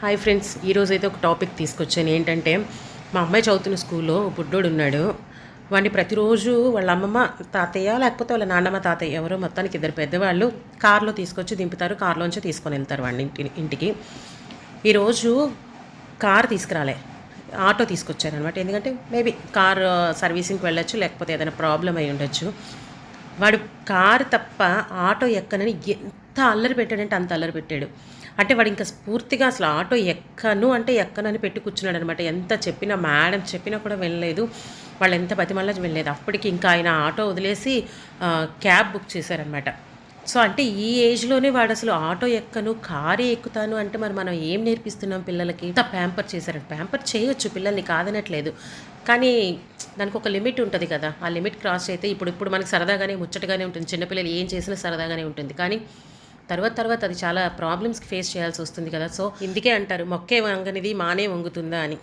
Hi friends ఈరోజు అయితే ఒక టాపిక్ తీసుకొచ్చాను. ఏంటంటే మా అమ్మాయి చదువుతున్న స్కూల్లో బుడ్డోడు ఉన్నాడు. వాడిని ప్రతిరోజు వాళ్ళ అమ్మమ్మ తాతయ్య లేకపోతే వాళ్ళ నాన్నమ్మ తాతయ్య ఎవరో మొత్తానికి ఇద్దరు పెద్దవాళ్ళు కారులో తీసుకొచ్చి దింపుతారు. కార్లోంచి తీసుకొని వెళ్తారు వాడిని ఇంటి ఇంటికి. ఈరోజు కార్ తీసుకురాలే. ఆటో తీసుకొచ్చారనమాట. ఎందుకంటే మేబీ కార్ సర్వీసింగ్కి వెళ్ళొచ్చు లేకపోతే ఏదైనా ప్రాబ్లం అయి ఉండొచ్చు. వాడు కారు తప్ప ఆటో ఎక్కనని ఎంత అల్లరి పెట్టాడంటే అంత అల్లరి పెట్టాడు. అంటే వాడు ఇంకా స్ఫూర్తిగా అసలు ఆటో ఎక్కను అంటే ఎక్కనని పెట్టి కూర్చున్నాడు అనమాట ఎంత చెప్పినా మేడం చెప్పినా కూడా వెళ్ళలేదు వాళ్ళు ఎంత బతిమల్లా వెళ్ళలేదు అప్పటికి ఇంకా ఆయన ఆటో వదిలేసి క్యాబ్ బుక్ చేశారనమాట. సో అంటే ఈ ఏజ్లోనే వాడు అసలు ఆటో ఎక్కను కారే ఎక్కుతాను అంటే మరి మనం ఏం నేర్పిస్తున్నాం పిల్లలకి? ఇంత ప్యాంపర్ చేశారంట ప్యాంపర్ చేయొచ్చు పిల్లల్ని కాదనట్లేదు. కానీ దానికి ఒక లిమిట్ ఉంటుంది కదా. ఆ లిమిట్ క్రాస్ అయితే ఇప్పుడు ఇప్పుడు మనకి సరదాగానే ముచ్చటగానే ఉంటుంది. చిన్నపిల్లలు ఏం చేసినా సరదాగానే ఉంటుంది. కానీ తర్వాత తర్వాత అది చాలా ప్రాబ్లమ్స్కి ఫేస్ చేయాల్సి వస్తుంది కదా. సో ఇందుకే అంటారు మొక్కే వంగనిది మానే వంగుతుందా అని.